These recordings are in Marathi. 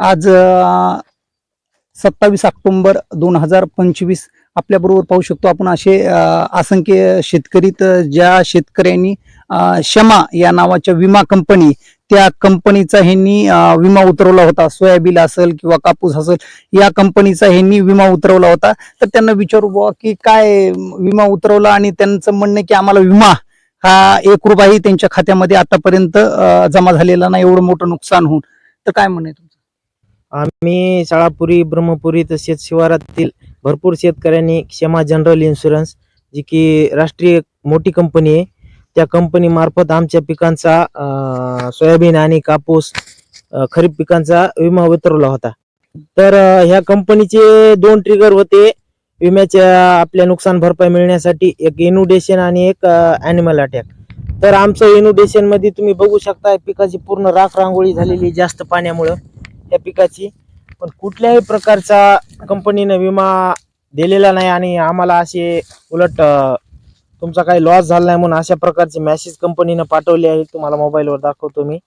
आज सत्तावीस ऑक्टोंबर दोन हजार पंचवीस आपल्याबरोबर पाहू शकतो आपण असे असंख्य शेतकरी तर ज्या शेतकऱ्यांनी शमा या नावाच्या विमा कंपनी त्या कंपनीचा ह्यांनी विमा उतरवला होता. सोयाबीन असेल किंवा कापूस असेल या कंपनीचा ह्यांनी विमा उतरवला होता. तर त्यांना विचारू बुवा की काय विमा उतरवला आणि त्यांचं म्हणणं की आम्हाला विमा हा एक रुपयाही त्यांच्या खात्यामध्ये आतापर्यंत जमा झालेला नाही. एवढं मोठं नुकसान होऊन. तर काय म्हणणं आम्ही शाळापुरी ब्रह्मपुरी तसेच शिवारातील भरपूर शेतकऱ्यांनी क्षमा जनरल इन्शुरन्स जी की राष्ट्रीय मोठी कंपनी आहे त्या कंपनीमार्फत आमच्या पिकांचा अं, सोयाबीन आणि कापूस अं, खरीप पिकांचा विमा उतरवला होता. तर अं, ह्या कंपनीचे दोन ट्रिगर होते. विम्याच्या आपल्या नुकसान भरपाई मिळण्यासाठी एक इन्युडेशन आणि एक अॅनिमल अटॅक तर आमचं इन्युडेशनमध्ये तुम्ही बघू शकता पिकाची पूर्ण राख रांगोळी झालेली आहे जास्त पाण्यामुळं. त्या पिकाची. पण कुठल्याही प्रकारचा कंपनीनं विमा दिलेला नाही आणि आम्हाला असे उलट तुमचा काही लॉस झाला नाही म्हणून अशा प्रकारचे मेसेज कंपनीनं पाठवले आहे तुम्हाला मोबाईलवर दाखवतो मी.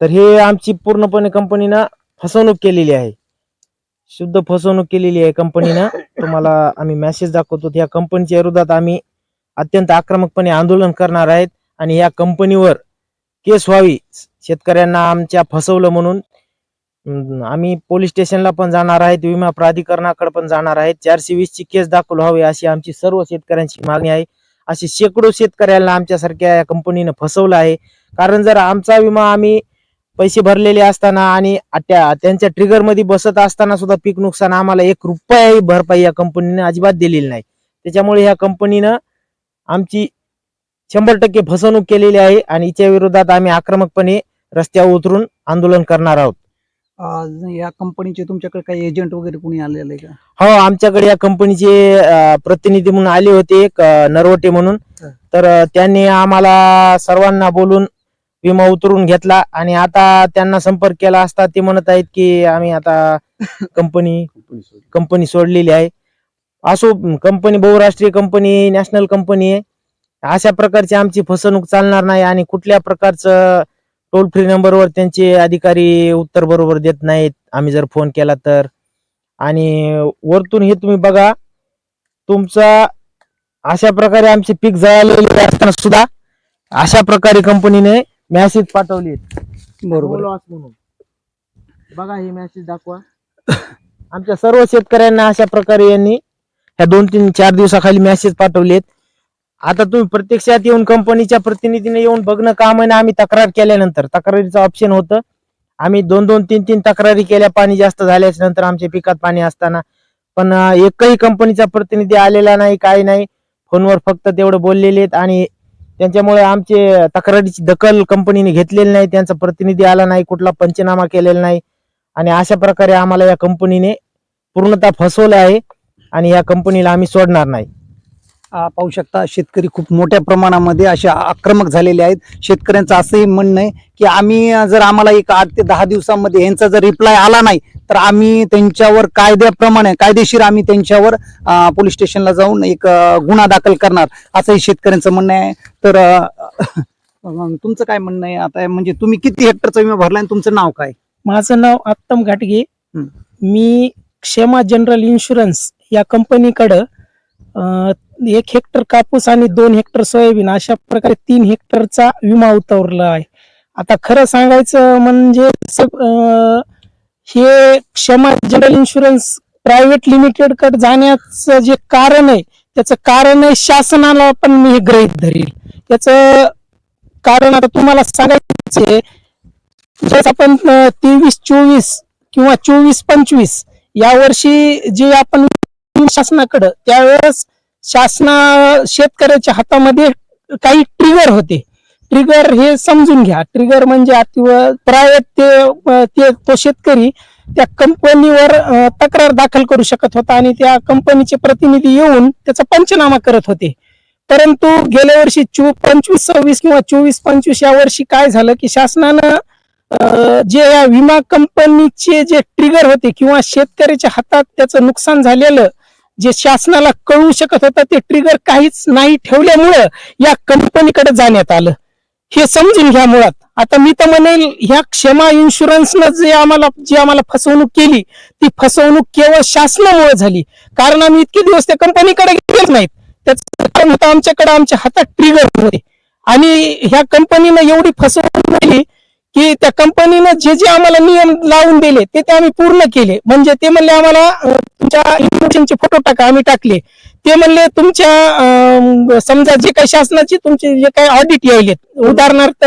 तर हे आमची पूर्णपणे कंपनीनं फसवणूक केलेली आहे. शुद्ध फसवणूक केलेली आहे कंपनीनं. तुम्हाला आम्ही मेसेज दाखवतो. या कंपनीच्या विरोधात आम्ही अत्यंत आक्रमकपणे आंदोलन करणार आहेत आणि या कंपनीवर केस व्हावी शेतकऱ्यांना आमच्या फसवलं म्हणून आम्ही पोलीस स्टेशनला पण जाणार आहेत विमा प्राधिकरणाकडे पण जाणार आहेत. चारशे वीस ची केस दाखल व्हावी अशी आमची सर्व शेतकऱ्यांची मागणी आहे. अशी शेकडो शेतकऱ्यांना आमच्यासारख्या या कंपनीनं फसवलं आहे. कारण जर आमचा विमा आम्ही पैसे भरलेले असताना आणि त्या त्यांच्या ट्रिगरमध्ये बसत असताना सुद्धा पीक नुकसान आम्हाला एक रुपयाही भरपाई या कंपनीने अजिबात दिलेली नाही. त्याच्यामुळे ह्या कंपनीनं आमची शंभर टक्के फसवणूक केलेली आहे आणि हिच्या विरोधात आम्ही आक्रमकपणे रस्त्यावर उतरून आंदोलन करणार आहोत. अं, या कंपनीचे तुमच्याकडे काही एजंट वगैरे कोणी आलेलं आहे का? हो आमच्याकडे या कंपनीचे अं, प्रतिनिधी म्हणून आले होते एक अं, नरवटे म्हणून. हं. तर अं, त्यांनी आम्हाला सर्वांना बोलून विमा उतरून घेतला आणि आता त्यांना संपर्क केला असता ते म्हणत आहेत की आम्ही आता कंपनी कंपनी सोडलेली आहे. असो कंपनी बहुराष्ट्रीय कंपनी नॅशनल कंपनी आहे. अशा प्रकारची आमची फसवणूक चालणार नाही आणि कुठल्या प्रकारचं टोल फ्री नंबरवर त्यांचे अधिकारी उत्तर बरोबर देत नाहीत. आम्ही जर फोन केला तर. आणि वरतून हे तुम्ही बघा. तुमचा अशा प्रकारे आमचे पीक जळालेले असताना सुद्धा अशा प्रकारे कंपनीने मॅसेज पाठवले. बरोबर. म्हणून. बघा हे मेसेज दाखवा. आमच्या सर्व शेतकऱ्यांना अशा प्रकारे यांनी ह्या दोन तीन चार दिवसाखाली मेसेज पाठवलेत. आता तुम्ही प्रत्यक्षात येऊन कंपनीच्या प्रतिनिधीने येऊन बघणं काम आहे ना आम्ही तक्रार केल्यानंतर. तक्रारीचं ऑप्शन होतं. आम्ही दोन दोन तीन तीन तक्रारी केल्या पाणी जास्त झाल्याच्यानंतर आमच्या पिकात पाणी असताना. पण एकही कंपनीचा प्रतिनिधी आलेला नाही काही नाही. फोनवर फक्त तेवढं बोललेले आहेत आणि त्यांच्यामुळे आमचे तक्रारीची दखल कंपनीने घेतलेली नाही. त्यांचा प्रतिनिधी आला नाही कुठला पंचनामा केलेला नाही. आणि अशा प्रकारे आम्हाला या कंपनीने पूर्णतः फसवलं आहे आणि या कंपनीला आम्ही सोडणार नाही. पाहू शकता शेतकरी खूप मोठ्या प्रमाणामध्ये असे आक्रमक झालेले आहेत. शेतकऱ्यांचं असंही म्हणणं आहे की आम्ही जर आम्हाला एक आठ ते दहा दिवसामध्ये यांचा जर रिप्लाय आला नाही तर आम्ही त्यांच्यावर कायद्याप्रमाणे कायदेशीर आम्ही त्यांच्यावर पोलीस स्टेशनला जाऊन एक गुन्हा दाखल करणार असंही शेतकऱ्यांचं म्हणणं आहे. तर तुमचं काय म्हणणं आहे? आता म्हणजे तुम्ही किती हेक्टरचा विमा भरला आणि तुमचं नाव काय? माझं नाव आत्तम घाटगे. मी क्षमा जनरल इन्शुरन्स या कंपनीकडं एक हेक्टर कापूस आणि दोन हेक्टर सोयाबीन अशा प्रकारे तीन हेक्टरचा विमा उतरला आहे. आता खरं सांगायचं म्हणजे हे क्षमा जनरल इन्शुरन्स प्रायव्हेट लिमिटेडकडे जाण्याचं जे कारण आहे त्याचं कारण आहे शासनाला पण मी हे गृहीत धरेल. त्याचं कारण आता तुम्हाला सांगायचं आपण तेवीस चोवीस किंवा चोवीस पंचवीस या वर्षी जे आपण शासनाकडं त्यावेळेस शासना शेतकऱ्याच्या हातामध्ये काही ट्रिगर होते. ट्रिगर हे समजून घ्या. ट्रिगर म्हणजे प्रायव्हेट ते ते तो शेतकरी त्या कंपनीवर तक्रार दाखल करू शकत होता आणि त्या कंपनीचे प्रतिनिधी येऊन त्याचा पंचनामा करत होते. परंतु गेल्या वर्षी चो पंचवीस सव्वीस किंवा चोवीस पंचवीस या वर्षी काय झालं की शासनानं जे या विमा कंपनीचे जे ट्रिगर होते किंवा शेतकऱ्याच्या हातात त्याचं नुकसान झालेलं जे शासनाला कळू शकत होतं ते ट्रिगर काहीच नाही ठेवल्यामुळं या कंपनीकडे जाण्यात आलं. हे समजून घ्या मुळात. आता मी तर म्हणेल ह्या क्षमा इन्शुरन्सनं जे आम्हाला जी आम्हाला फसवणूक केली ती फसवणूक केवळ शासनामुळे झाली. कारण आम्ही इतके दिवस त्या कंपनीकडे गेलेच नाहीत. त्याचं आमच्याकडे आमच्या हातात ट्रिगर होते आणि ह्या कंपनीनं एवढी फसवणूक केली की त्या कंपनीनं जे जे आम्हाला नियम लावून दिले ते ते आम्ही पूर्ण केले. म्हणजे ते म्हणले आम्हाला तुमच्या इन्व्हेस्टिंगचे फोटो टाका आम्ही टाकले. ते म्हणले तुमच्या समजा जे काही शासनाची तुमचे जे काही ऑडिट यायलेत उदाहरणार्थ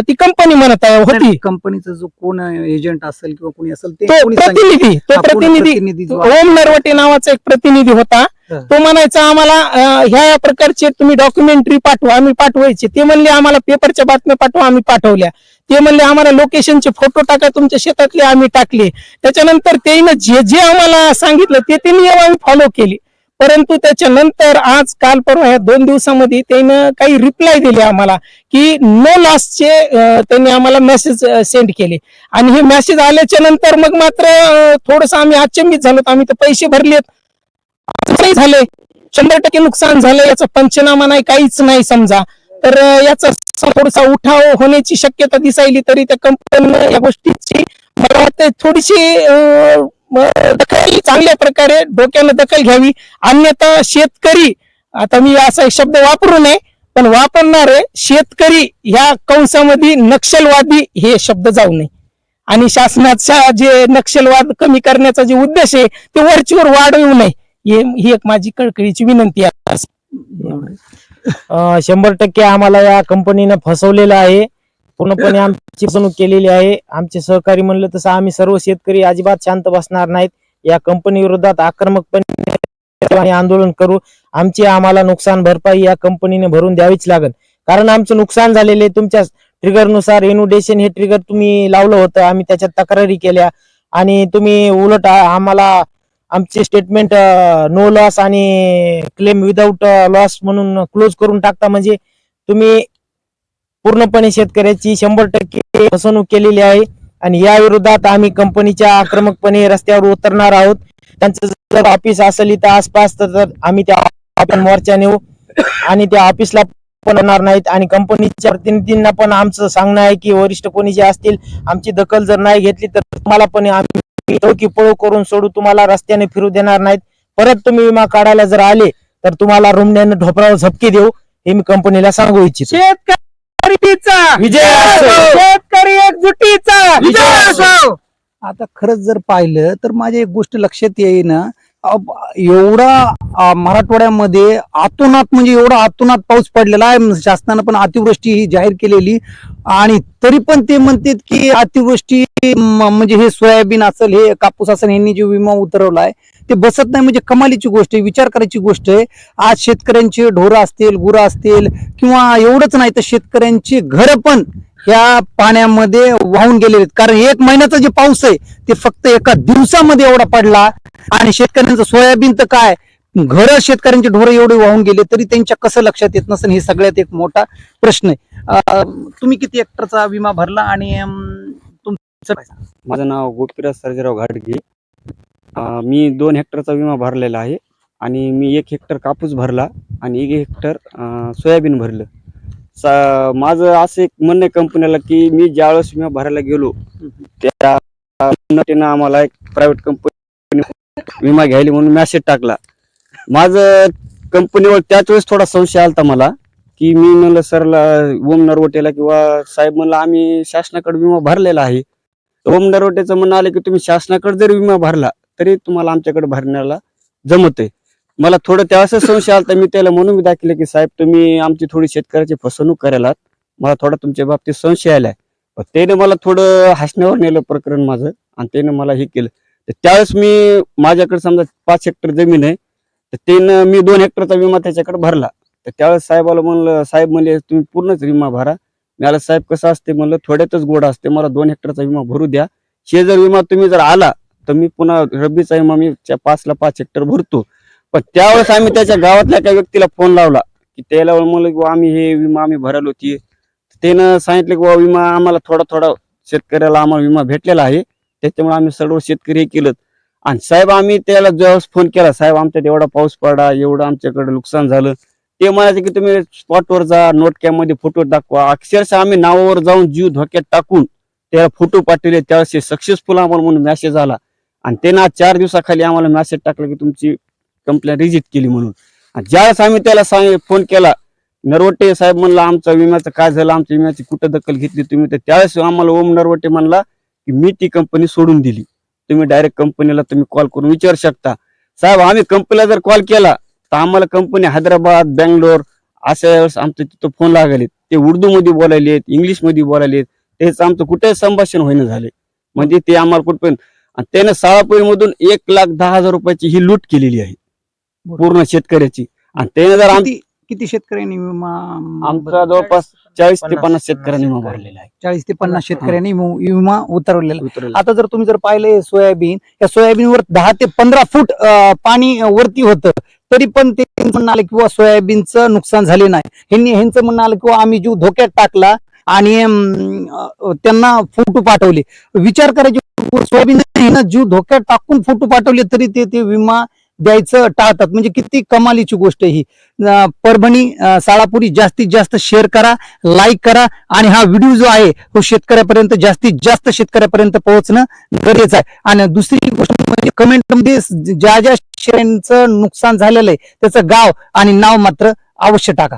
ती कंपनी म्हणत आहे होती. कंपनीचा जो कोण एजंट असेल किंवा कोणी असेल ते तो कोणी सांगितलं? प्रतिनिधी तो हा, प्रतिनिधी. प्रतिनिधी जो आहे. ओम नरवटे नावाचा एक प्रतिनिधी होता. हा. तो म्हणायचा आम्हाला अं, ह्या या प्रकारचे तुम्ही डॉक्युमेंटरी पाठवा आम्ही पाठवायचे. ते म्हणले आम्हाला पेपरच्या बातम्या पाठवा आम्ही पाठवल्या. ते म्हणले आम्हाला लोकेशनचे फोटो टाका तुमच्या शेतातले आम्ही टाकले. त्याच्यानंतर त्यानं जे जे आम्हाला सांगितलं ते ते नियम आम्ही फॉलो केले. परंतु त्याच्यानंतर आज काल परवा ह्या दोन दिवसामध्ये त्यानं काही रिप्लाय दिले आम्हाला की नो लॉसचे त्यांनी आम्हाला मेसेज सेंड केले. आणि हे मेसेज आल्याच्यानंतर मग मात्र थोडस आम्ही आश्चंबित झालो. आम्ही तर पैसे भरलेत. झाले. शंभर टक्के नुकसान झालं. याचा पंचनामा नाही काहीच नाही समजा. तर याचा थोडासा उठाव होण्याची शक्यता दिसायली तरी त्या कंपनीनं या गोष्टीची मला वाटतं थोडीशी दखल चांगल्या प्रकारे डोक्यानं दखल घ्यावी. अन्यथा शेतकरी आता मी असा एक शब्द वापरू नये पण वापरणारे शेतकरी ह्या कंसामध्ये नक्षलवादी हे शब्द जाऊ नये. आणि शासनाचा जे नक्षलवाद कमी करण्याचा जे उद्देश आहे ते वरचीवर वाढवू नये. हे ही एक माझी कळकळीची विनंती आहे. शंभर टक्के आम्हाला या कंपनीनं फसवलेलं आहे. पूर्णपणे आमची फसवणूक केलेली आहे. आमचे सहकारी म्हणलं तसं आम्ही सर्व शेतकरी अजिबात शांत बसणार नाहीत. या कंपनी विरोधात आक्रमकपणे आंदोलन करू. आमची आम्हाला नुकसान भरपाई या कंपनीने भरून द्यावीच लागेल. कारण आमचं नुकसान झालेले तुमच्या ट्रिगरनुसार इन्व्हिटेशन हे ट्रिगर तुम्ही लावलं होतं. आम्ही त्याच्यात तक्रारी केल्या. आणि तुम्ही उलट आम्हाला आमचे स्टेटमेंट नो लॉस आणि क्लेम विदाऊट लॉस म्हणून क्लोज करून टाकता. म्हणजे तुम्ही पूर्णपणे शेतकऱ्याची शंभर टक्के फसवणूक केलेली आहे. आणि या विरोधात आम्ही कंपनीच्या आक्रमकपणे रस्त्यावर उतरणार आहोत. त्यांचं जर ऑफिस असेल इथं आसपास तर आम्ही त्या आपण मोर्चा नेऊ. आणि त्या ऑफिसला पण येणार नाहीत. आणि कंपनीच्या प्रतिनिधींना पण आमचं सांगणं आहे की वरिष्ठ कोणी जे असतील आमची दखल जर नाही घेतली तर तुम्हाला पण आम्ही चौकी करून सोडू. तुम्हाला रस्त्याने फिरू देणार नाहीत. परत तुम्ही विमा काढायला जर आले तर तुम्हाला रुमण्यानं ढोपरावर झपके देऊ. हे मी कंपनीला सांगू इच्छितो. शेतकरीचा विजय असो. शेतकरी एकजुटीचा. विजय असो. आता खरंच जर पाहिलं तर माझ्या एक गोष्ट लक्षात येईना. अब- एवढा अ, मराठवाड्यामध्ये आतोनात म्हणजे एवढा आतोनात पाऊस पडलेला आहे. शासनानं पण अतिवृष्टी ही जाहीर केलेली. आणि तरी पण ते म्हणतात की अतिवृष्टी म- म्हणजे हे सोयाबीन असेल हे कापूस असेल यांनी जे विमा उतरवला आहे ते बसत नाही म्हणजे कमालीची गोष्ट आहे विचार करायची गोष्ट आहे. आज शेतकऱ्यांचे ढोरं असतील गुरं असतील किंवा एवढंच नाही तर शेतकऱ्यांची घरं पण या पाण्यामध्ये वाहून गेलेले आहेत. कारण एक महिन्याचा जे पाऊस आहे ते फक्त एका दिवसामध्ये एवढा पडला. आणि शेतकऱ्यांचं सोयाबीन तर काय? घर शेतकऱ्यांचे ढोरं एवढे वाहून गेले तरी त्यांच्या कसं लक्षात येत नसेल? हे सगळ्यात एक मोठा प्रश्न आहे. तुम्ही किती हेक्टरचा विमा भरला आणि तुमचं माझं नाव गोपीराज सर्जेराव घाटगे. मी दोन हेक्टरचा विमा भरलेला आहे आणि मी एक हेक्टर कापूस भरला आणि एक हेक्टर सोयाबीन भरलं. सा माझं असं एक म्हणणं आहे कंपनीला की मी ज्यावेळेस विमा भरायला गेलो त्या आम्हाला एक प्रायव्हेट कंपनी विमा घ्यायला म्हणून मॅसेज टाकला. माझं कंपनीवर त्याच वेळेस थोडा संशय आलता मला की मी म्हणलं सरला ओम नरवटेला किंवा साहेब म्हणलं आम्ही शासनाकडे विमा भरलेला आहे. ओम नरवटेचं म्हणणं आलं की तुम्ही शासनाकडे जरी विमा भरला तरी तुम्हाला आमच्याकडे भरण्याला जमत. आहे मला थोडं त्यावेळेस संशय आला तर मी त्याला म्हणून दाखले की साहेब तुम्ही आमची थोडी शेतकऱ्याची फसवणूक करायला मला थोडा तुमच्या बाबतीत संशय आलाय. त्याने मला थोडं हसण्यावर नेलं प्रकरण माझं आणि त्याने मला हे केलं. तर त्यावेळेस मी माझ्याकडे समजा पाच हेक्टर जमीन आहे तर त्यानं मी दोन हेक्टरचा विमा त्याच्याकडे भरला. तर त्यावेळेस साहेबाला म्हणलं साहेब म्हणले तुम्ही पूर्णच विमा भरा. मला साहेब कसं असते म्हणलं थोड्यातच गोडा असते मला दोन हेक्टरचा विमा भरू द्या. शे जर विमा तुम्ही जर आला तर मी पुन्हा रब्बीचा विमा मी त्या पाचला पाच हेक्टर भरतो. पण त्यावेळेस आम्ही त्याच्या गावातल्या एका व्यक्तीला फोन लावला की त्याला म्हणलं की आम्ही हे विमा आम्ही भरायला होती. त्यानं सांगितलं की विमा आम्हाला थोडा थोडा शेतकऱ्याला आम्हाला विमा भेटलेला आहे. त्याच्यामुळे आम्ही सर्व शेतकरी हे केलं. आणि साहेब आम्ही त्याला ज्यावेळेस फोन केला साहेब आमच्यात एवढा पाऊस पडला एवढं आमच्याकडे नुकसान झालं. ते म्हणायचे की तुम्ही स्पॉटवर जा नोट कॅममध्ये फोटो दाखवा. अक्षरशः आम्ही नावावर जाऊन जीव धोक्यात टाकून त्याला फोटो पाठवले. त्यावेळेस सक्सेसफुल आम्हाला म्हणून मेसेज आला. आणि त्यानं आज चार दिवसाखाली आम्हाला मेसेज टाकला की तुमची कंप्लेंट रिजेक्ट केली म्हणून. आणि ज्यावेळेस आम्ही त्याला सांग फोन केला नरवटे साहेब म्हणला आमचा विम्याचं काय झालं? आमच्या विम्याची कुठं दखल घेतली तुम्ही? तर त्यावेळेस आम्हाला ओम नरवटे म्हणला की मी ती कंपनी सोडून दिली. तुम्ही डायरेक्ट कंपनीला तुम्ही कॉल करून विचारू शकता. साहेब आम्ही कंपनीला जर कॉल केला तर आम्हाला कंपनी हैदराबाद बँगलोर अशा वेळेस आमचं तिथं फोन लागले. ते उर्दू मध्ये बोलायलेत इंग्लिशमध्ये बोलायलेत. तेच आमचं कुठे संभाषण होईना झाले. म्हणजे ते आम्हाला कुठं आणि त्यानं साळापुरी मधून एक लाख दहा हजार रुपयाची ही लूट केलेली आहे. पूर्ण शेतकऱ्याची. आणि त्याने जर आम- किती शेतकऱ्यांनी विमा आमचा जवळपास चाळीस ते पन्नास शेतकऱ्यांनी विमा भरलेला आहे. चाळीस ते पन्नास शेतकऱ्यांनी विमा- उतरवलेला उतरलेला. आता जर तुम्ही जर पाहिले सोयाबीन या सोयाबीनवर दहा ते पंधरा फूट पाणी वरती होतं. तरी पण ते म्हणणं आलं किंवा सोयाबीनचं नुकसान झाले नाही. ह्यांनी ह्यांचं म्हणणं आलं किंवा आम्ही जीव धोक्यात टाकला आणि त्यांना फोटो पाठवले. विचार करायचे सोयाबीन जीव धोक्यात टाकून फोटो पाठवले तरी ते ते विमा द्यायचं टाळतात. म्हणजे किती कमालीची गोष्ट ही. परभणी साळापुरी जास्तीत जास्त शेअर करा लाईक करा आणि हा व्हिडिओ जो आहे तो शेतकऱ्यापर्यंत जास्तीत जास्त शेतकऱ्यापर्यंत पोहोचणं गरजेचं आहे. आणि दुसरी गोष्ट म्हणजे कमेंटमध्ये ज्या ज्या शेतकऱ्यांचं नुकसान झालेलं आहे त्याचं गाव आणि नाव मात्र अवश्य टाका.